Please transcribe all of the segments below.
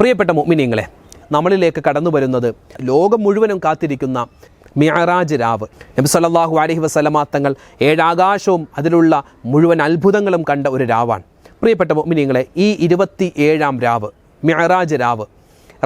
പ്രിയപ്പെട്ട മുഅ്മിനീങ്ങളെ നമ്മളിലേക്ക് കടന്നു വരുന്നത് ലോകം മുഴുവനും കാത്തിരിക്കുന്ന മിയറാജ് രാവ്. നബി സല്ലല്ലാഹു അലഹി വസല്ലമ തങ്ങൾ ഏഴാകാശവും അതിലുള്ള മുഴുവൻ അത്ഭുതങ്ങളും കണ്ട ഒരു രാവാണ്. പ്രിയപ്പെട്ട മുഅ്മിനീങ്ങളെ ഈ ഇരുപത്തി ഏഴാം രാവ് മിയറാജ് രാവ്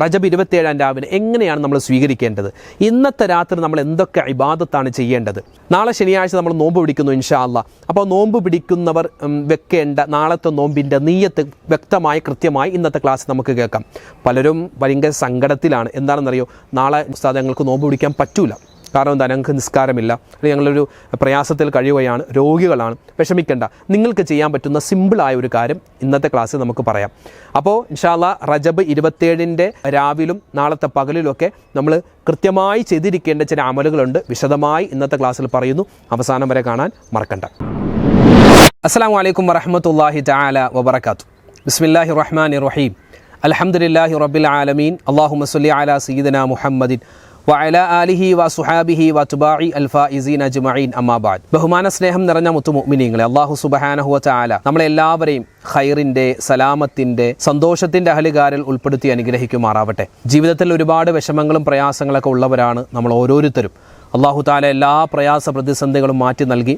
റജബ് ഇരുപത്തിയേഴാം രാവിലെ എങ്ങനെയാണ് നമ്മൾ സ്വീകരിക്കേണ്ടത്? ഇന്നത്തെ രാത്രി നമ്മൾ എന്തൊക്കെ ഇബാദത്താണ് ചെയ്യേണ്ടത്? നാളെ ശനിയാഴ്ച നമ്മൾ നോമ്പ് പിടിക്കുന്നു ഇൻഷാ അല്ല. അപ്പോൾ നോമ്പ് പിടിക്കുന്നവർ വെക്കേണ്ട നാളത്തെ നോമ്പിന്റെ നീയത്ത് വ്യക്തമായി കൃത്യമായി ഇന്നത്തെ ക്ലാസ് നമുക്ക് കേൾക്കാം. പലരും ഭയങ്കര സങ്കടത്തിലാണ്. എന്താണെന്നറിയോ? നാളെ സാധനങ്ങൾക്ക് നോമ്പ് പിടിക്കാൻ പറ്റൂല. കാരണം എന്താ? ഞങ്ങൾക്ക് നിസ്കാരമില്ല. അല്ലെങ്കിൽ ഞങ്ങളൊരു പ്രയാസത്തിൽ കഴിയുകയാണ്. രോഗികളാണ്. വിഷമിക്കേണ്ട. നിങ്ങൾക്ക് ചെയ്യാൻ പറ്റുന്ന സിമ്പിളായ ഒരു കാര്യം ഇന്നത്തെ ക്ലാസ്സിൽ നമുക്ക് പറയാം. അപ്പോൾ ഇൻഷാല്ല റജബ് ഇരുപത്തേഴിന്റെ രാവിലും നാളത്തെ പകലിലുമൊക്കെ നമ്മൾ കൃത്യമായി ചെയ്തിരിക്കേണ്ട ചില അമലുകളുണ്ട്. വിശദമായി ഇന്നത്തെ ക്ലാസ്സിൽ പറയുന്നു. അവസാനം വരെ കാണാൻ മറക്കണ്ട. അസ്സാം വലൈക്കും വറഹമത്തല്ലാഹി തആല വബർക്കാത്തു ബിസ്മില്ലാഹി റഹ്മാൻ റഹീം. അൽഹംദുലില്ലാഹി റബ്ബിൽ ആലമീൻ. അള്ളാഹു മസ്ലി അല സീദന മുഹമ്മദിൻ വഅല ആലിഹി വ സുഹാബിഹി വ തുബാഇ അജ്മഈൻ അമ്മാ ബഅദ് ബഹുമാന സ്നേഹം നിറഞ്ഞ മുത്തു മുഅ്മിനീങ്ങളെ അല്ലാഹു സുബ്ഹാനഹു വ തആല നമ്മളെല്ലാവരെയും ഖൈറിന്റെ സലാമത്തിന്റെ സന്തോഷത്തിന്റെ അഹലുകാരിൽ ഉൾപ്പെടുത്തി അനുഗ്രഹിക്കുമാറാവട്ടെ. ജീവിതത്തിൽ ഒരുപാട് വിഷമങ്ങളും പ്രയാസങ്ങളൊക്കെ ഉള്ളവരാണ് നമ്മൾ ഓരോരുത്തരും. അള്ളാഹു താല എല്ലാ പ്രയാസ പ്രതിസന്ധികളും മാറ്റി നൽകി.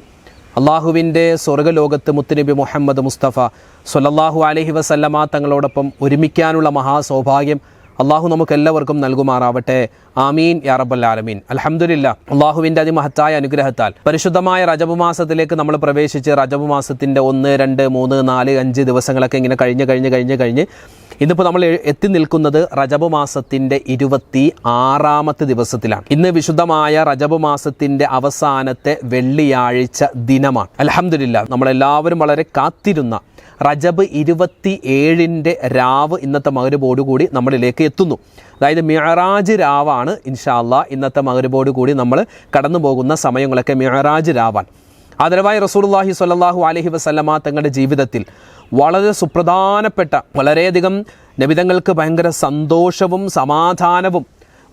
അള്ളാഹുവിന്റെ സ്വർഗലോകത്ത് മുത്തുനബി മുഹമ്മദ് മുസ്തഫ സൊല്ലാഹു അലഹി വസല്ലമ തങ്ങളോടൊപ്പം ഒരുമിക്കാനുള്ള മഹാസൗഭാഗ്യം അള്ളാഹു നമുക്ക് എല്ലാവർക്കും നൽകുമാറാവട്ടെ. ആമീൻ യാ റബ്ബൽ ആലമീൻ. അൽഹംദുലില്ലാ. അള്ളാഹുവിന്റെ അതിമഹത്തായ അനുഗ്രഹത്താൽ പരിശുദ്ധമായ റജബ് മാസത്തിലേക്ക് നമ്മൾ പ്രവേശിച്ച് റജബ് മാസത്തിന്റെ ഒന്ന് രണ്ട് മൂന്ന് നാല് അഞ്ച് ദിവസങ്ങളൊക്കെ ഇങ്ങനെ കഴിഞ്ഞ് കഴിഞ്ഞ് കഴിഞ്ഞ് കഴിഞ്ഞ് ഇന്നിപ്പോൾ നമ്മൾ എത്തി നിൽക്കുന്നത് റജബ് മാസത്തിന്റെ ഇരുപത്തി ആറാമത്തെ ദിവസത്തിലാണ്. ഇന്ന് വിശുദ്ധമായ റജബ് മാസത്തിന്റെ അവസാനത്തെ വെള്ളിയാഴ്ച ദിനമാണ്. അലഹമില്ല നമ്മളെല്ലാവരും വളരെ കാത്തിരുന്ന റജബ് ഇരുപത്തി ഏഴിന്റെ രാവ് ഇന്നത്തെ മകരുബോടുകൂടി നമ്മളിലേക്ക് എത്തുന്നു. അതായത് മിഹറാജ് രാവാണ് ഇൻഷാല്ല ഇന്നത്തെ മകരുബോട് കൂടി നമ്മൾ കടന്നു പോകുന്ന സമയങ്ങളൊക്കെ മിഹറാജ് രാവാണ്. ആദരവായ റസൂലുള്ളാഹി സ്വല്ലല്ലാഹു അലൈഹി വസല്ലമ തങ്ങളുടെ ജീവിതത്തിൽ വളരെ സുപ്രധാനപ്പെട്ട വളരെയധികം നബിതങ്ങൾക്ക് ഭയങ്കര സന്തോഷവും സമാധാനവും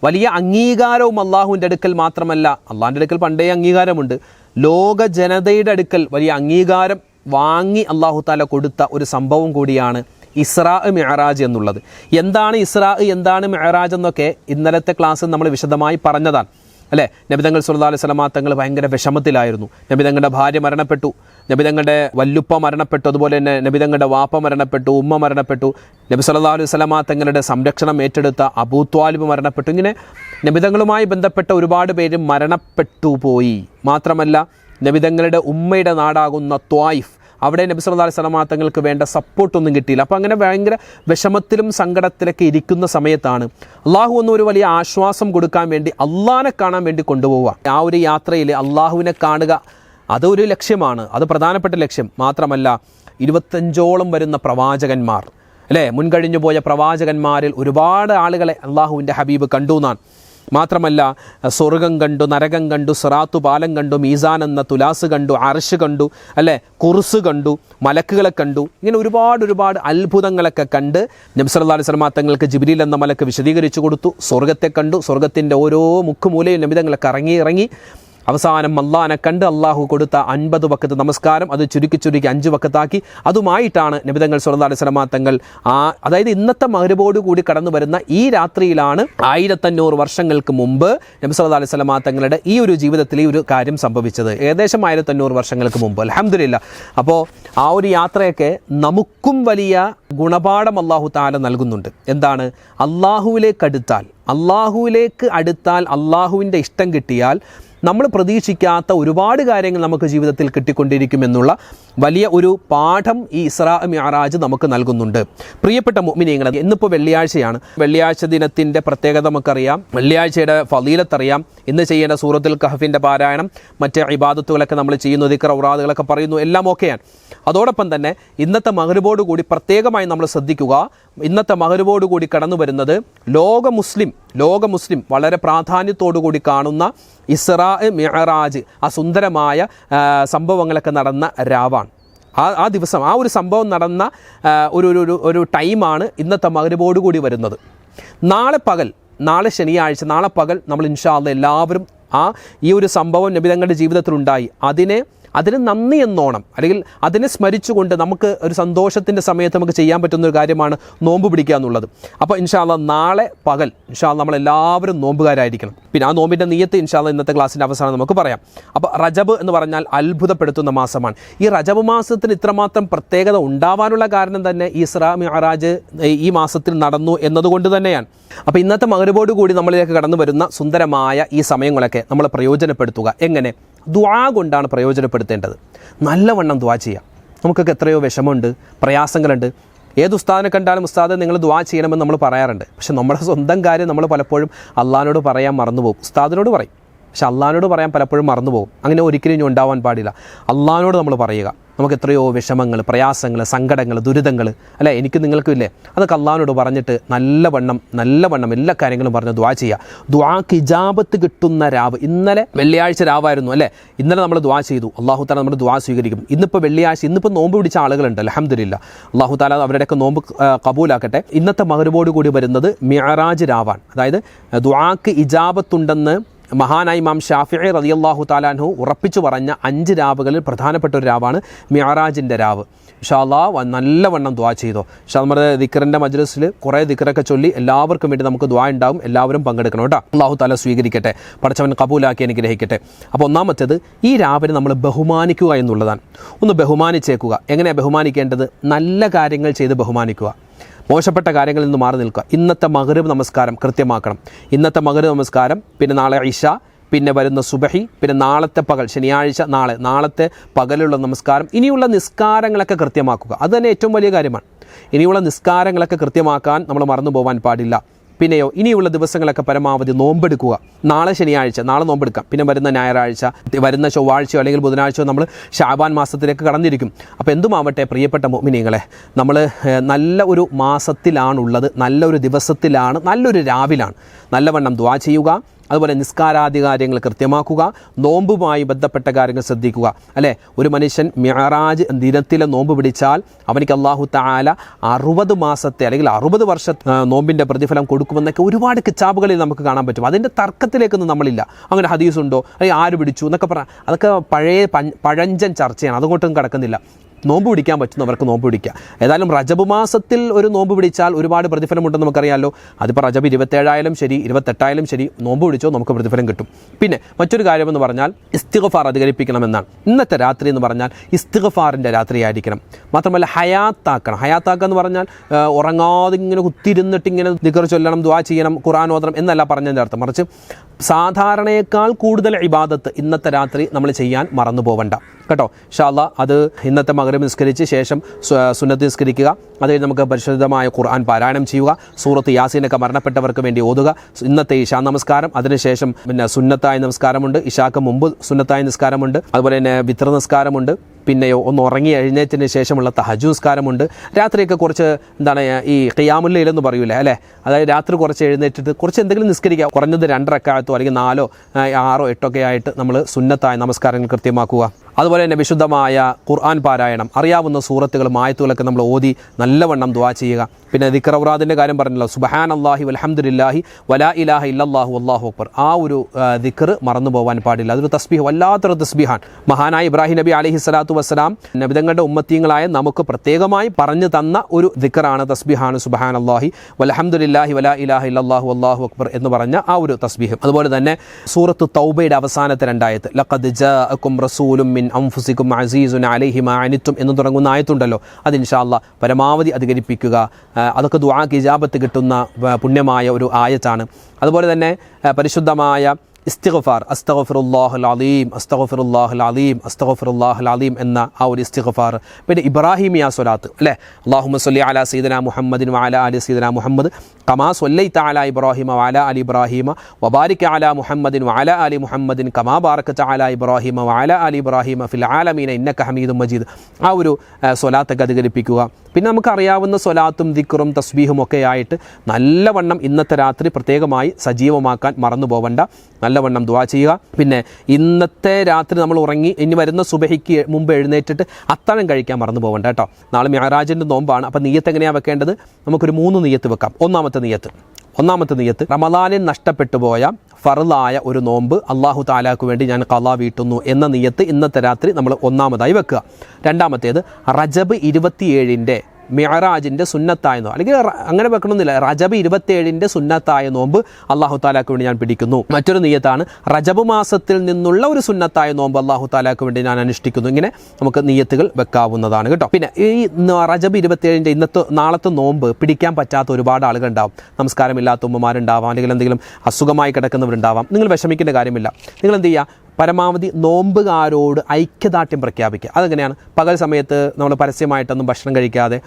വലിയ അംഗീകാരവും അള്ളാഹുവിന്റെ അടുക്കൽ മാത്രമല്ല അള്ളാഹിന്റെ അടുക്കൽ പണ്ടേ അംഗീകാരമുണ്ട്. ലോക ജനതയുടെ അടുക്കൽ വലിയ അംഗീകാരം വാങ്ങി അള്ളാഹു താല കൊടുത്ത ഒരു സംഭവം കൂടിയാണ് ഇസ്രാ മെഹറാജ് എന്നുള്ളത്. എന്താണ് ഇസ്രാ എന്താണ് മെഹറാജ് എന്നൊക്കെ ഇന്നലത്തെ ക്ലാസ്സിൽ നമ്മൾ വിശദമായി പറഞ്ഞതാണ്. അല്ലേ? നബിതങ്ങൾ സുല്ലാ അലൈഹി സ്വലമാ തങ്ങൾ ഭയങ്കര വിഷമത്തിലായിരുന്നു. നബിതങ്ങളുടെ ഭാര്യ മരണപ്പെട്ടു. നബിതങ്ങളുടെ വല്ലുപ്പ മരണപ്പെട്ടു. അതുപോലെ തന്നെ നബിതങ്ങളുടെ വാപ്പ മരണപ്പെട്ടു. ഉമ്മ മരണപ്പെട്ടു. നബി സല്ലാ അലൈഹി സ്വലമാ തങ്ങളുടെ സംരക്ഷണം ഏറ്റെടുത്ത അബൂത്വാലിബ് മരണപ്പെട്ടു. ഇങ്ങനെ നബിതങ്ങളുമായി ബന്ധപ്പെട്ട ഒരുപാട് പേര് മരണപ്പെട്ടു പോയി. മാത്രമല്ല നബിതങ്ങളുടെ ഉമ്മയുടെ നാടാകുന്ന ത്വായിഫ്. അവിടെ നബി സല്ലല്ലാഹു അലൈഹി വസല്ലമ തങ്ങൾക്ക് വേണ്ട സപ്പോർട്ടൊന്നും കിട്ടിയില്ല. അപ്പോൾ അങ്ങനെ ഭയങ്കര വിഷമത്തിലും സങ്കടത്തിലൊക്കെ ഇരിക്കുന്ന സമയത്താണ് അള്ളാഹു ഒന്ന് ഒരു വലിയ ആശ്വാസം കൊടുക്കാൻ വേണ്ടി അള്ളാഹിനെ കാണാൻ വേണ്ടി കൊണ്ടുപോവുക. ആ ഒരു യാത്രയിൽ അള്ളാഹുവിനെ കാണുക അതൊരു ലക്ഷ്യമാണ്. അത് പ്രധാനപ്പെട്ട ലക്ഷ്യം. മാത്രമല്ല ഇരുപത്തഞ്ചോളം വരുന്ന പ്രവാചകന്മാർ. അല്ലേ? മുൻകഴിഞ്ഞു പോയ പ്രവാചകന്മാരിൽ ഒരുപാട് ആളുകളെ അള്ളാഹുവിന്റെ ഹബീബ് കണ്ടു എന്നാണ്. മാത്രമല്ല സ്വർഗം കണ്ടു നരകം കണ്ടു സിറാത്തു പാലം കണ്ടു മീസാൻ എന്ന തുലാസ് കണ്ടു അർഷ് കണ്ടു അല്ലേ? കുർസ് കണ്ടു മലക്കുകളെ കണ്ടു. ഇങ്ങനെ ഒരുപാട് ഒരുപാട് അത്ഭുതങ്ങളൊക്കെ കണ്ട് നബ്സല്ലാ അലൈഹി സ്വലമാ തങ്ങൾക്ക് ജിബിലിൽ എന്ന മലക്ക് വിശദീകരിച്ചു കൊടുത്തു. സ്വർഗത്തെ കണ്ടു സ്വർഗത്തിന്റെ ഓരോ മുക്കുമൂലയും നബിതങ്ങളൊക്കെ ഇറങ്ങി ഇറങ്ങി. അവസാനം അള്ളാനെ കണ്ട് അള്ളാഹു കൊടുത്ത അൻപത് വക്കത്ത് നമസ്കാരം അത് ചുരുക്കി ചുരുക്കി അഞ്ച് വക്കത്താക്കി. അതുമായിട്ടാണ് നബിതങ്ങൾ സുല്ലാ അലൈഹി തങ്ങൾ ആ അതായത് ഇന്നത്തെ മകരബോട് കൂടി കടന്നു വരുന്ന ഈ രാത്രിയിലാണ് ആയിരത്തഞ്ഞൂറ് വർഷങ്ങൾക്ക് മുമ്പ് നബി സല്ലാ അലൈഹി സ്വലമാ തങ്ങളുടെ ഈ ഒരു ജീവിതത്തിൽ ഈ ഒരു കാര്യം സംഭവിച്ചത്. ഏകദേശം ആയിരത്തഞ്ഞൂറ് വർഷങ്ങൾക്ക് മുമ്പ്. അലഹമില്ല അപ്പോൾ ആ ഒരു യാത്രയൊക്കെ നമുക്കും വലിയ ഗുണപാഠം അള്ളാഹു താല നൽകുന്നുണ്ട്. എന്താണ്? അള്ളാഹുവിലേക്ക് അടുത്താൽ അള്ളാഹുവിലേക്ക് അടുത്താൽ അള്ളാഹുവിന്റെ ഇഷ്ടം കിട്ടിയാൽ നമ്മൾ പ്രതീക്ഷിക്കാത്ത ഒരുപാട് കാര്യങ്ങൾ നമുക്ക് ജീവിതത്തിൽ കിട്ടിക്കൊണ്ടിരിക്കുമെന്നുള്ള വലിയ ഒരു പാഠം ഈ ഇസ്രാ മിഅറാജ് നമുക്ക് നൽകുന്നുണ്ട്. പ്രിയപ്പെട്ട മുഅ്മിനീങ്ങളെ ഇന്നിപ്പോൾ വെള്ളിയാഴ്ചയാണ്. വെള്ളിയാഴ്ച ദിനത്തിന്റെ പ്രത്യേകത നമുക്കറിയാം. വെള്ളിയാഴ്ചയുടെ ഫലീലത്തറിയാം. ഇന്ന് ചെയ്യേണ്ട സൂറത്തുൽ കഹഫിന്റെ പാരായണം മറ്റ് ഇബാദത്തുകളൊക്കെ നമ്മൾ ചെയ്യുന്നു ദിക്കർ ഔറാദുകളൊക്കെ പറയുന്നു എല്ലാം ഓക്കെയാണ് അതോടൊപ്പം തന്നെ ഇന്നത്തെ മഹരുബോട് കൂടി പ്രത്യേകമായി നമ്മൾ ശ്രദ്ധിക്കുക. ഇന്നത്തെ മഹരുബോട് കൂടി കടന്നു വരുന്നത് ലോക മുസ്ലിം ലോക മുസ്ലിം വളരെ പ്രാധാന്യത്തോടു കൂടി കാണുന്ന ഇസ്രാ മിഅറാജ് ആ സുന്ദരമായ സംഭവങ്ങളൊക്കെ നടന്ന രാവാണ്. ആ ആ ദിവസം ആ ഒരു സംഭവം നടന്ന ഒരു ഒരു ഒരു- ടൈമാണ് ഇന്നത്തെ മകരബോട് കൂടി വരുന്നത്. നാളെ പകൽ നാളെ ശനിയാഴ്ച നാളെ പകൽ നമ്മൾ ഇൻഷാല്ല എല്ലാവരും ആ ഈ ഒരു സംഭവം നബിതങ്ങളുടെ ജീവിതത്തിലുണ്ടായി. അതിനെ അതിന് നന്ദി എന്നോണം. അല്ലെങ്കിൽ അതിനെ സ്മരിച്ചുകൊണ്ട് നമുക്ക് ഒരു സന്തോഷത്തിന്റെ സമയത്ത് നമുക്ക് ചെയ്യാൻ പറ്റുന്ന ഒരു കാര്യമാണ് നോമ്പ് പിടിക്കുക എന്നുള്ളത്. അപ്പോൾ ഇൻഷാല്ല നാളെ പകൽ ഇൻഷാല്ല നമ്മളെല്ലാവരും നോമ്പുകാരായിരിക്കണം. പിന്നെ ആ നോമ്പിന്റെ നീയത്ത് ഇൻഷാല്ല ഇന്നത്തെ ക്ലാസ്സിന്റെ അവസാനം നമുക്ക് പറയാം. അപ്പോൾ റജബ് എന്ന് പറഞ്ഞാൽ അത്ഭുതപ്പെടുത്തുന്ന മാസമാണ്. ഈ റജബ് മാസത്തിന് ഇത്രമാത്രം പ്രത്യേകത ഉണ്ടാവാനുള്ള കാരണം തന്നെ ഇസ്രാ മിഅറാജ് ഈ മാസത്തിൽ നടന്നു എന്നതുകൊണ്ട് തന്നെയാണ്. അപ്പോൾ ഇന്നത്തെ മകരബോട് കൂടി നമ്മളിലേക്ക് കടന്നു വരുന്ന സുന്ദരമായ ഈ സമയങ്ങളൊക്കെ നമ്മൾ പ്രയോജനപ്പെടുത്തുക. എങ്ങനെ? ദ്വാ കൊണ്ടാണ് പ്രയോജനപ്പെടുത്തേണ്ടത്. നല്ലവണ്ണം ദ്വാ ചെയ്യാം. നമുക്കൊക്കെ എത്രയോ വിഷമമുണ്ട് പ്രയാസങ്ങളുണ്ട്. ഏത് ഉസ്താദിനെ കണ്ടാലും ഉസ്താദ് നിങ്ങൾ ദ്വാ ചെയ്യണമെന്ന് നമ്മൾ പറയാറുണ്ട്. പക്ഷെ നമ്മുടെ സ്വന്തം കാര്യം നമ്മൾ പലപ്പോഴും അള്ളഹാനോട് പറയാൻ മറന്നുപോകും. ഉസ്താദിനോട് പറയും. പക്ഷെ അള്ളഹാനോട് പറയാൻ പലപ്പോഴും മറന്നുപോകും. അങ്ങനെ ഒരിക്കലും ഇനി ഉണ്ടാവാൻ പാടില്ല. അള്ളഹാനോട് നമ്മൾ പറയുക. നമുക്ക് എത്രയോ വിഷമങ്ങൾ പ്രയാസങ്ങൾ സങ്കടങ്ങൾ ദുരിതങ്ങൾ. അല്ലേ? എനിക്ക് നിങ്ങൾക്കും ഇല്ലേ? അതൊക്കെ അള്ളഹാനോട് പറഞ്ഞിട്ട് നല്ല വണ്ണം നല്ല വണ്ണം എല്ലാ കാര്യങ്ങളും പറഞ്ഞ് ദ്വാ ചെയ്യുക ദ്വാക്ക് ഇജാബത്ത് കിട്ടുന്ന രാവ് ഇന്നലെ വെള്ളിയാഴ്ച രാവായിരുന്നു അല്ലേ? ഇന്നലെ നമ്മൾ ദ്വാ ചെയ്തു. അള്ളാഹു താല നമ്മുടെ ദ്വാ സ്വീകരിക്കും. ഇന്നിപ്പോൾ വെള്ളിയാഴ്ച ഇന്നിപ്പോൾ നോമ്പ് പിടിച്ച ആളുകളുണ്ട് അലഹമില്ല അള്ളാഹു താല അവരുടെയൊക്കെ നോമ്പ് കബൂലാക്കട്ടെ. ഇന്നത്തെ മകരബോട് കൂടി വരുന്നത് മിയറാജ് രാവാണ്. അതായത് ദ്വാക്ക് ഇജാബത്തുണ്ടെന്ന് മഹാനായി ഇമാം ഷാഫി റളിയല്ലാഹു താലാൻഹു ഉറപ്പിച്ചു പറഞ്ഞ അഞ്ച് രാവുകളിൽ പ്രധാനപ്പെട്ട ഒരു രാവാണ് മിയറാജിന്റെ രാവ്. ഷാല്ലാ നല്ലവണ്ണം ദ്വാ ചെയ്തോ. ഷാ നമ്മുടെ ദിക്കറിന്റെ മജ്ലിസിൽ കുറേ ദിക്കറൊക്കെ ചൊല്ലി എല്ലാവർക്കും വേണ്ടി നമുക്ക് ദ്വാ ഉണ്ടാവും എല്ലാവരും പങ്കെടുക്കണം കേട്ടോ. അള്ളാഹു താല സ്വീകരിക്കട്ടെ. പഠിച്ചവൻ കബൂലാക്കി അനുഗ്രഹിക്കട്ടെ. അപ്പോൾ ഒന്നാമത്തേത് ഈ രാവിനെ നമ്മൾ ബഹുമാനിക്കുക എന്നുള്ളതാണ്. ഒന്ന് ബഹുമാനിച്ചേക്കുക. എങ്ങനെയാണ് ബഹുമാനിക്കേണ്ടത്? നല്ല കാര്യങ്ങൾ ചെയ്ത് ബഹുമാനിക്കുക. മോശപ്പെട്ട കാര്യങ്ങളിൽ നിന്ന് മാറി നിൽക്കുക. ഇന്നത്തെ മകരവ് നമസ്കാരം കൃത്യമാക്കണം. ഇന്നത്തെ മകരവ് നമസ്കാരം പിന്നെ നാളെ ഇഷ പിന്നെ വരുന്ന സുബഹി പിന്നെ നാളത്തെ പകൽ ശനിയാഴ്ച നാളെ. നാളത്തെ പകലുള്ള നമസ്കാരം ഇനിയുള്ള നിസ്കാരങ്ങളൊക്കെ കൃത്യമാക്കുക. അത് തന്നെ ഏറ്റവും വലിയ കാര്യമാണ്. ഇനിയുള്ള നിസ്കാരങ്ങളൊക്കെ കൃത്യമാക്കാൻ നമ്മൾ മറന്നു പോകാൻ പാടില്ല. പിന്നെയോ ഇനിയുള്ള ദിവസങ്ങളൊക്കെ പരമാവധി നോമ്പെടുക്കുക. നാളെ ശനിയാഴ്ച നാളെ നോമ്പെടുക്കാം. പിന്നെ വരുന്ന ഞായറാഴ്ച വരുന്ന ചൊവ്വാഴ്ചയോ അല്ലെങ്കിൽ ബുധനാഴ്ചയോ നമ്മൾ ഷാബാൻ മാസത്തിലേക്ക് കടന്നിരിക്കും. അപ്പോൾ എന്തുമാവട്ടെ പ്രിയപ്പെട്ട മോമിനികളെ നമ്മൾ നല്ല ഒരു മാസത്തിലാണുള്ളത് നല്ലൊരു ദിവസത്തിലാണ് നല്ലൊരു രാവിലാണ്. നല്ലവണ്ണം ദ്വാ ചെയ്യുക അതുപോലെ നിസ്കാരാദി കാര്യങ്ങൾ കൃത്യമാക്കുക നോമ്പുമായി ബന്ധപ്പെട്ട കാര്യങ്ങൾ ശ്രദ്ധിക്കുക. അല്ലേ? ഒരു മനുഷ്യൻ മിയറാജ് ദിനത്തിലെ നോമ്പ് പിടിച്ചാൽ അവനിക്ക് അള്ളാഹു താല അറുപത് മാസത്തെ അല്ലെങ്കിൽ അറുപത് വർഷ നോമ്പിന്റെ പ്രതിഫലം കൊടുക്കുമെന്നൊക്കെ ഒരുപാട് കിച്ചാബുകളിൽ നമുക്ക് കാണാൻ പറ്റും. അതിന്റെ തർക്കത്തിലേക്കൊന്നും നമ്മളില്ല. അങ്ങനെ ഹദീസ് ഉണ്ടോ അല്ലെങ്കിൽ ആര് പിടിച്ചു എന്നൊക്കെ പറഞ്ഞാൽ അതൊക്കെ പഴയ പഴഞ്ചൻ ചർച്ചയാണ്. അതുകൊണ്ടൊന്നും കിടക്കുന്നില്ല. നോമ്പ് പിടിക്കാൻ പറ്റുന്നവർക്ക് നോമ്പ് പിടിക്കുക ഏതായാലും റജബ് മാസത്തിൽ ഒരു നോമ്പ് പിടിച്ചാൽ ഒരുപാട് പ്രതിഫലമുണ്ടെന്ന് നമുക്കറിയാമല്ലോ അതിപ്പോൾ റജബ് ഇരുപത്തേഴായാലും ശരി ഇരുപത്തെട്ടായാലും ശരി നോമ്പ് പിടിച്ചോ നമുക്ക് പ്രതിഫലം കിട്ടും. പിന്നെ മറ്റൊരു കാര്യമെന്ന് പറഞ്ഞാൽ ഇസ്തിഗഫാർ അധികരിപ്പിക്കണമെന്നാണ്. ഇന്നത്തെ രാത്രി എന്ന് പറഞ്ഞാൽ ഇസ്തിഗഫാറിന്റെ രാത്രിയായിരിക്കണം. മാത്രമല്ല ഹയാത്താക്കണം. ഹയാത്താക്കുക എന്ന് പറഞ്ഞാൽ ഉറങ്ങാതെ ഇങ്ങനെ കുത്തിരുന്നിട്ട് ഇങ്ങനെ ദിക്കർ ചൊല്ലണം ദ്വാ ചെയ്യണം ഖുറാൻ ഓതണം എന്നല്ല പറഞ്ഞതിന്റെ അർത്ഥം. മറിച്ച് സാധാരണയേക്കാൾ കൂടുതൽ ഇബാദത്ത് ഇന്നത്തെ രാത്രി നമ്മൾ ചെയ്യാൻ മറന്നു പോവണ്ട. കേട്ടോ? ഷാല്ല അത് ഇന്നത്തെ മകരം നിസ്കരിച്ച് ശേഷം സുന്നത്ത് നിസ്കരിക്കുക. അത് നമുക്ക് പരിശുദ്ധമായ ഖുർആൻ പാരായണം ചെയ്യുക. സൂറത്ത് യാസീനൊക്കെ മരണപ്പെട്ടവർക്ക് വേണ്ടി ഓതുക. ഇന്നത്തെ ഇഷാ നമസ്കാരം. അതിനുശേഷം പിന്നെ സുന്നത്തായ നമസ്കാരമുണ്ട്. ഇഷാക്ക് മുമ്പ് സുന്നത്തായ നിസ്കാരമുണ്ട്. അതുപോലെ തന്നെ വിത്ര നിസ്കാരമുണ്ട്. പിന്നെയോ ഒന്ന് ഉറങ്ങി എഴുന്നേറ്റതിന് ശേഷമുള്ള തഹജുസ്കാരമുണ്ട്. രാത്രിയൊക്കെ കുറച്ച് എന്താണ് ഈ ഖിയാമുല്ലയിലെന്ന് പറയൂലേ അല്ലേ? അതായത് രാത്രി കുറച്ച് എഴുന്നേറ്റിട്ട് കുറച്ച് എന്തെങ്കിലും നിസ്കരിക്കുക കുറഞ്ഞത് രണ്ടരക്കാലത്തോ അല്ലെങ്കിൽ നാലോ ആറോ എട്ടൊക്കെ ആയിട്ട് നമ്മൾ സുന്നത്തായ നമസ്കാരങ്ങൾ കൃത്യമാക്കുക. അതുപോലെ തന്നെ വിശുദ്ധമായ ഖുർആൻ പാരായണം അറിയാവുന്ന സൂറത്തുകളും ആയത്തുകളൊക്കെ നമ്മൾ ഓതി നല്ലവണ്ണം ദ്വാ ചെയ്യുക. പിന്നെ ദിക്റൗറാദിന്റെ കാര്യം പറഞ്ഞല്ലോ സുബഹാൻ അള്ളാഹി വലഹമുല്ലാഹി വലാ ഇലാഹ ഇല്ലാഹു അള്ളാഹു അക്ബർ. ആ ഒരു ദിക്ർ മറന്നു പോകാൻ പാടില്ല. അതൊരു തസ്ബീഹ് വല്ലാത്തൊരു തസ്ബീഹാൻ മഹാനായ ഇബ്രാഹിം നബി അലഹി സ്വലാത്തു വസ്സലാം നബിതങ്ങളുടെ ഉമ്മത്തീങ്ങളായ നമുക്ക് പ്രത്യേകമായി പറഞ്ഞു തന്ന ഒരു ദിക്റാണ് തസ്ബീഹാണ് സുബഹാൻ അള്ളാഹി വലഹമുല്ലാഹി വലാ ഇലാഹ ഇല്ലാഹു അള്ളാഹു അക്ബർ എന്ന് പറഞ്ഞ ആ ഒരു തസ്ബീഹ്. അതുപോലെ തന്നെ സൂറത്ത് തൗബയുടെ അവസാനത്തെ രണ്ടായത്ത് ലഖദ് ജാഅക്കും റസൂലും മിൻ അംഫുസിക്കും അസീസുൻ അലൈഹി മാ അനിത്തും എന്ന് തുടങ്ങുന്ന ആയത്തുണ്ടല്ലോ. അത് ഇൻഷാല്ല പരമാവധി അധികരിപ്പിക്കുക. അതൊക്കെ ദുആക്ക് ഇജാബത്ത് കിട്ടുന്ന പുണ്യമായ ഒരു ആയത്താണ്. അതുപോലെ തന്നെ പരിശുദ്ധമായ ഇസ്തിഗഫാർ അസ്തഗഫിറുല്ലാഹുൽ അലീം അസ്തഗഫിറുല്ലാഹുൽ അലീം അസ്തഗഫിറുല്ലാഹുൽ അലീം എന്ന ആ ഒരു ഇസ്തിഗഫാർ. പിന്നെ ഇബ്രാഹിമിയ സ്വലാത്ത് അല്ലേ? അള്ളാഹുമ സ്വല്ലി അലാ സീദന മുഹമ്മദിൻ വാല അലി സീദന മുഹമ്മദ് കമാ സ്വല്ലൈത അലാ ഇബ്രാഹിമ വാല അലി ഇബ്രാഹിമ വബാരിക അലാ മുഹമ്മദിൻ വാല അലി മുഹമ്മദിൻ കമാ ബാർക്ക് അലാ ഇബ്രാഹിമ വാല അലി ഇബ്രാഹിമ ഫിൽ ആലമീന ഇന്നക ഹമീദും മജീദ്. ആ ഒരു സ്വലാത്തൊക്കെ അധികരിപ്പിക്കുക. പിന്നെ നമുക്കറിയാവുന്ന സ്വലാത്തും ദിക്റും തസ്ബീഹും ഒക്കെ ആയിട്ട് നല്ലവണ്ണം ഇന്നത്തെ രാത്രി പ്രത്യേകമായി സജീവമാക്കാൻ മറന്നു പോവണ്ട. നല്ലവണ്ണം ദുവാ ചെയ്യുക. പിന്നെ ഇന്നത്തെ രാത്രി നമ്മൾ ഉറങ്ങി ഇനി വരുന്ന സുബഹിക്ക് മുമ്പ് എഴുന്നേറ്റിട്ട് അത്താഴം കഴിക്കാൻ മറന്നു പോവണ്ട കേട്ടോ. നാളെ മെഹറാജിന്റെ നോമ്പാണ്. അപ്പോൾ നീയത്ത് എങ്ങനെയാണ് വെക്കേണ്ടത്? നമുക്കൊരു മൂന്ന് നീയത്ത് വെക്കാം. ഒന്നാമത്തെ നീയത്ത്. ഒന്നാമത്തെ നീയത്ത് റമദാനിൽ നഷ്ടപ്പെട്ടു പോയ ഫറലായ ഒരു നോമ്പ് അള്ളാഹു താലാക്ക് വേണ്ടി ഞാൻ കലാ വീട്ടുന്നു എന്ന നീയത്ത് ഇന്നത്തെ രാത്രി നമ്മൾ ഒന്നാമതായി വെക്കുക. രണ്ടാമത്തേത് റജബ് ഇരുപത്തിയേഴിന്റെ മിയറാജിന്റെ സുന്നത്തായ നോമ്പ്. അല്ലെങ്കിൽ അങ്ങനെ വെക്കണമെന്നില്ല റജബ് ഇരുപത്തേഴിന്റെ സുന്നത്തായ നോമ്പ് അള്ളാഹു താലാക്ക് വേണ്ടി ഞാൻ പിടിക്കുന്നു. മറ്റൊരു നീയത്താണ് റജബ് മാസത്തിൽ നിന്നുള്ള ഒരു സുന്നത്തായ നോമ്പ് അള്ളാഹു താലാക്ക് വേണ്ടി ഞാൻ അനുഷ്ഠിക്കുന്നു. ഇങ്ങനെ നമുക്ക് നീയത്തുകൾ വെക്കാവുന്നതാണ് കേട്ടോ. പിന്നെ ഈ റജബ് ഇരുപത്തേഴിന്റെ ഇന്നത്തെ നാളത്തെ നോമ്പ് പിടിക്കാൻ പറ്റാത്ത ഒരുപാട് ആളുകൾ ഉണ്ടാവും നമസ്കാരമില്ലാത്ത ഉമ്മമാരുണ്ടാവാം. അല്ലെങ്കിൽ എന്തെങ്കിലും അസുഖമായി കിടക്കുന്നവരുണ്ടാവാം. നിങ്ങൾ വിഷമിക്കേണ്ട കാര്യമില്ല. നിങ്ങൾ എന്ത് ചെയ്യുക? പരമാവധി നോമ്പുകാരോട് ഐക്യദാർഢ്യം പ്രഖ്യാപിക്കുക. അതെങ്ങനെയാണ്? പകൽ സമയത്ത് നമ്മൾ പരസ്യമായിട്ടൊന്നും ഭക്ഷണം കഴിക്കാതെ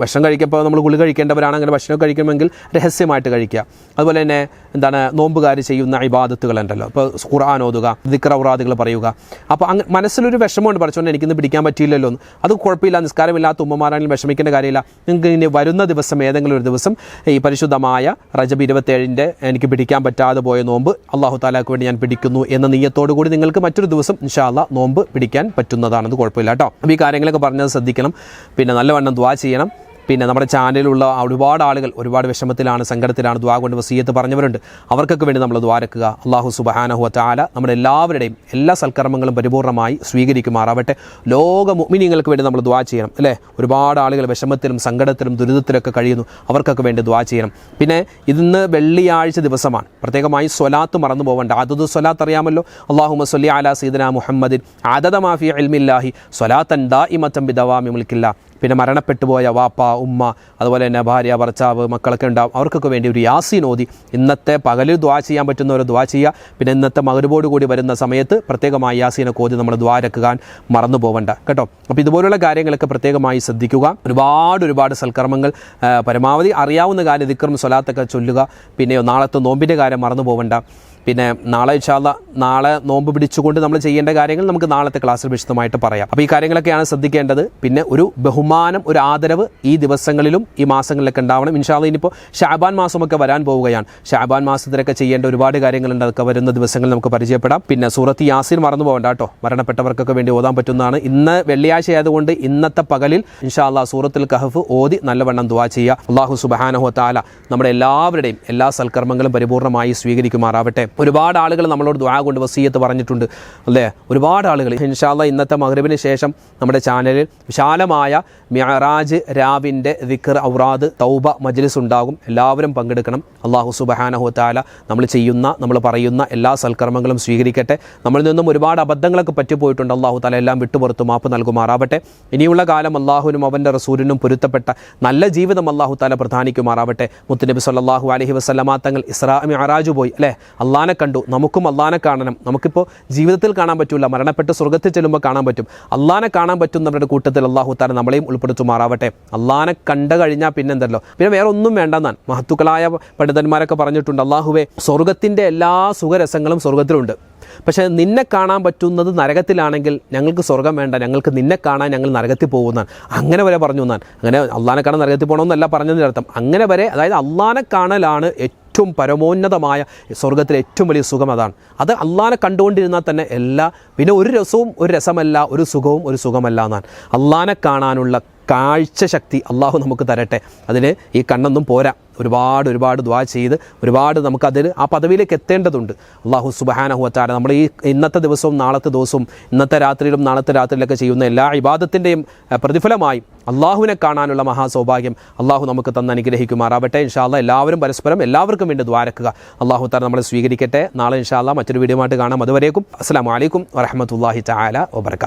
ഭക്ഷണം കഴിക്കുമ്പോൾ നമ്മൾ ഗുളി കഴിക്കേണ്ടവരാണ് അങ്ങനെ ഭക്ഷണം കഴിക്കണമെങ്കിൽ രഹസ്യമായിട്ട് കഴിക്കുക. അതുപോലെ തന്നെ എന്താണ് നോമ്പുകാർ ചെയ്യുന്ന ഇബാദത്തുകളുണ്ടല്ലോ. ഇപ്പോൾ ഖുർആൻ ഓതുക ദിക്റൗറാദുകൾ പറയുക. അപ്പോൾ അങ്ങ് മനസ്സിലൊരു വിഷമമുണ്ട്. പഠിച്ചുകൊണ്ട് എനിക്കിന്ന് പിടിക്കാൻ പറ്റിയില്ലല്ലോ എന്ന്. അത് കുഴപ്പമില്ല നിസ്കാരമില്ലാത്ത ഉമ്മമാരാണെങ്കിലും വിഷമിക്കേണ്ട കാര്യമില്ല. നിങ്ങൾക്ക് ഇനി വരുന്ന ദിവസം ഏതെങ്കിലും ഒരു ദിവസം ഈ പരിശുദ്ധമായ റജബ് ഇരുപത്തേഴിന്റെ എനിക്ക് പിടിക്കാൻ പറ്റാതെ പോയ നോമ്പ് അള്ളാഹു താലാക്ക് വേണ്ടി ഞാൻ പിടിക്കുന്നു എന്ന നീയത്തോടു കൂടി നിങ്ങൾക്ക് മറ്റൊരു ദിവസം ഇൻഷാല്ല നോമ്പ് പിടിക്കാൻ പറ്റുന്നതാണ് അത് കുഴപ്പമില്ല കേട്ടോ. അപ്പോൾ ഈ കാര്യങ്ങളൊക്കെ പറഞ്ഞത് ശ്രദ്ധിക്കണം. പിന്നെ നല്ലവണ്ണം ദ്വാ ചെയ്യണം. പിന്നെ നമ്മുടെ ചാനലിലുള്ള ഒരുപാട് ആളുകൾ ഒരുപാട് വിഷമത്തിലാണ് സങ്കടത്തിലാണ് ദ്വാ കൊണ്ട് വസീയത്ത് പറഞ്ഞവരുണ്ട്. അവർക്കൊക്കെ വേണ്ടി നമ്മൾ ദ്വാരക്കുക അള്ളാഹു സുബഹാനഹു താല നമ്മുടെ എല്ലാവരുടെയും എല്ലാ സൽക്കർമ്മങ്ങളും പരിപൂർണമായി സ്വീകരിക്കുമാറാവട്ടെ. ലോക മുഅ്മിനീങ്ങൾക്ക് വേണ്ടി നമ്മൾ ദ്വാ ചെയ്യണം അല്ലേ? ഒരുപാട് ആളുകൾ വിഷമത്തിലും സങ്കടത്തിലും ദുരിതത്തിലൊക്കെ കഴിയുന്നു. അവർക്കൊക്കെ വേണ്ടി ദ്വാ ചെയ്യണം. പിന്നെ ഇന്ന് വെള്ളിയാഴ്ച ദിവസമാണ്. പ്രത്യേകമായി സ്വലാത്ത് മറന്നു പോകേണ്ട അതത് സ്വലാത്ത് അറിയാമല്ലോ. അള്ളാഹു സല്ലി അല സീദന മുഹമ്മദിൻ. ആദത മാഫി അൽമില്ലാഹി സ്വലാത്തൻ ദാ ഇമത്തം ബിദവാമി മുൽക്കില്ല പിന്നെ മരണപ്പെട്ടു പോയ വാപ്പ ഉമ്മ അതുപോലെ തന്നെ ഭാര്യ ഭർത്താവ് മക്കളൊക്കെ ഉണ്ടാവും. അവർക്കൊക്കെ വേണ്ടി ഒരു യാസീൻ ഓതി. ഇന്നത്തെ പകലിൽ ദ്വാ ചെയ്യാൻ പറ്റുന്നവർ ദ്വാ ചെയ്യുക. പിന്നെ ഇന്നത്തെ മകരുപോട് കൂടി വരുന്ന സമയത്ത് പ്രത്യേകമായി യാസീനൊക്കെ ഓതി നമ്മൾ ദ്വാരക്കുകാൻ മറന്നു പോവണ്ട. കേട്ടോ? അപ്പോൾ ഇതുപോലുള്ള കാര്യങ്ങളൊക്കെ പ്രത്യേകമായി ശ്രദ്ധിക്കുക. ഒരുപാട് ഒരുപാട് സൽക്കർമ്മങ്ങൾ പരമാവധി അറിയാവുന്ന കാര്യം ദിക്കറും സ്വലാത്തൊക്കെ ചൊല്ലുക. പിന്നെ നാളത്തെ നോമ്പിന്റെ കാര്യം മറന്നു പോകണ്ട പിന്നെ നാളെ ഇൻഷാല്ല നാളെ നോമ്പ് പിടിച്ചുകൊണ്ട് നമ്മൾ ചെയ്യേണ്ട കാര്യങ്ങൾ നമുക്ക് നാളത്തെ ക്ലാസ്സിൽ വിശദമായിട്ട് പറയാം. അപ്പോൾ ഈ കാര്യങ്ങളൊക്കെയാണ് ശ്രദ്ധിക്കേണ്ടത്. പിന്നെ ഒരു ബഹുമാനം ഒരു ആദരവ് ഈ ദിവസങ്ങളിലും ഈ മാസങ്ങളിലൊക്കെ ഉണ്ടാവണം. ഇൻഷാല്ല ഇനിയിപ്പോൾ ഷാബാൻ മാസമൊക്കെ വരാൻ പോവുകയാണ്. ഷാബാൻ മാസത്തിലൊക്കെ ചെയ്യേണ്ട ഒരുപാട് കാര്യങ്ങളുണ്ട്. അതൊക്കെ വരുന്ന ദിവസങ്ങളിൽ നമുക്ക് പരിചയപ്പെടാം. പിന്നെ സൂറത്ത് യാസീൻ മറന്നു പോകണ്ട കേട്ടോ. മരണപ്പെട്ടവർക്കൊക്കെ വേണ്ടി ഓതാൻ പറ്റുന്നതാണ്. ഇന്ന് വെള്ളിയാഴ്ച ആയതുകൊണ്ട് ഇന്നത്തെ പകലിൽ ഇൻഷാല്ല സൂറത്തിൽ കഹഫ് ഓതി നല്ലവണ്ണം ദുവാ ചെയ്യുക. അള്ളാഹു സുബാനഹു താല നമ്മുടെ എല്ലാവരുടെയും എല്ലാ സൽക്കർമ്മങ്ങളും പരിപൂർണമായി സ്വീകരിക്കുമാറാവട്ടെ. ഒരുപാട് ആളുകൾ നമ്മളോട് ദ്വാ കൊണ്ട് വസീയത്ത് പറഞ്ഞിട്ടുണ്ട് അല്ലേ? ഒരുപാട് ആളുകൾ. ഇൻഷാല്ല ഇന്നത്തെ മകരവിന് ശേഷം നമ്മുടെ ചാനലിൽ വിശാലമായ മിയറാജ് രാവിന്റെ ദിക്കർ ഔറാദ് തൗബ മജ്ലിസ് ഉണ്ടാകും. എല്ലാവരും പങ്കെടുക്കണം. അള്ളാഹു സുബഹാനഹുത്താല നമ്മൾ ചെയ്യുന്ന നമ്മൾ പറയുന്ന എല്ലാ സൽക്കർമ്മങ്ങളും സ്വീകരിക്കട്ടെ. നമ്മളിൽ നിന്നും ഒരുപാട് അബദ്ധങ്ങളൊക്കെ പറ്റിപ്പോയിട്ടുണ്ട്. അള്ളാഹു താല എല്ലാം വിട്ടുപുറത്ത് മാപ്പ് നൽകുമാറാവട്ടെ. ഇനിയുള്ള കാലം അള്ളാഹുവിനും അവന്റെ റസൂലിനും പൊരുത്തപ്പെട്ട നല്ല ജീവിതം അള്ളാഹു താല പ്രധാനിക്കുമാറാവട്ടെ. മുത്തുനബി സല്ലാഹു അലഹി വസല്ലമ തങ്ങൾ ഇസ്രാ മിഅറാജ് പോയി അല്ലേ? അള്ളാനെ കണ്ടു. നമുക്കും അള്ളാനെ കാണണം. നമുക്കിപ്പോൾ ജീവിതത്തിൽ കാണാൻ പറ്റില്ല മരണപ്പെട്ട് സ്വർഗത്തിൽ ചെല്ലുമ്പോൾ കാണാൻ പറ്റും. അള്ളാനെ കാണാൻ പറ്റുന്നവരുടെ കൂട്ടത്തിൽ അള്ളാഹു താല നമ്മളെയും ഉൾപ്പെടുത്തുമാറാവട്ടെ. അള്ളാനെ കണ്ട കഴിഞ്ഞാൽ പിന്നെ എന്തല്ലോ പിന്നെ വേറെ ഒന്നും വേണ്ടെന്നാണ്. മഹത്തുക്കളായ പണ്ഡിതന്മാരൊക്കെ പറഞ്ഞിട്ടുണ്ട് അള്ളാഹുവെ സ്വർഗത്തിന്റെ എല്ലാ സുഖരസങ്ങളും സ്വർഗത്തിലുണ്ട്. പക്ഷേ നിന്നെ കാണാൻ പറ്റുന്നത് നരകത്തിലാണെങ്കിൽ ഞങ്ങൾക്ക് സ്വർഗം വേണ്ട. ഞങ്ങൾക്ക് നിന്നെ കാണാൻ ഞങ്ങൾ നരകത്തിൽ പോകുന്നതാണ്. അങ്ങനെ വരെ പറഞ്ഞു എന്നാൻ അങ്ങനെ അള്ളാനെ കാണാൻ നരകത്തിൽ പോകണമെന്നല്ല പറഞ്ഞതിന്റെ അർത്ഥം. അങ്ങനെ വരെ അതായത് അള്ളാനെ കാണലാണ് ഏറ്റവും പരമോന്നതമായ സ്വർഗത്തിലെ ഏറ്റവും വലിയ സുഖം അതാണ്. അത് അള്ളാനെ കണ്ടുകൊണ്ടിരുന്നാൽ തന്നെ എല്ലാ പിന്നെ ഒരു രസവും ഒരു രസമല്ല ഒരു സുഖവും ഒരു സുഖമല്ല എന്നാണ്. അള്ളാനെ കാണാനുള്ള കാഴ്ച ശക്തി അള്ളാഹു നമുക്ക് തരട്ടെ. അതിന് ഈ കണ്ണൊന്നും പോരാ. ഒരുപാട് ഒരുപാട് ദ്വാ ചെയ്ത് ഒരുപാട് നമുക്കതിൽ ആ പദവിയിലേക്ക് എത്തേണ്ടതുണ്ട്. അള്ളാഹു സുബഹാനഹുവത്താര നമ്മൾ ഈ ഇന്നത്തെ ദിവസവും നാളത്തെ ദിവസവും ഇന്നത്തെ രാത്രിയിലും നാളത്തെ രാത്രിയിലൊക്കെ ചെയ്യുന്ന എല്ലാ ഇബാദത്തിന്റെയും പ്രതിഫലമായി അള്ളാഹുവിനെ കാണാനുള്ള മഹാസൗഭാഗ്യം അള്ളാഹു നമുക്ക് തന്ന് അനുഗ്രഹിക്കുമാറാവട്ടെ. ഇൻഷാല്ല എല്ലാവരും പരസ്പരം എല്ലാവർക്കും വേണ്ടി ദ്വാരക്കുക അള്ളാഹു താര നമ്മളെ സ്വീകരിക്കട്ടെ. നാളെ ഇൻഷാല്ല മറ്റൊരു വീഡിയോ ആയിട്ട് കാണാം. അതുവരേക്കും അസ്സാം വലൈക്കും വരഹമത്തല്ലാഹി ചായ വബർക്കാത്തു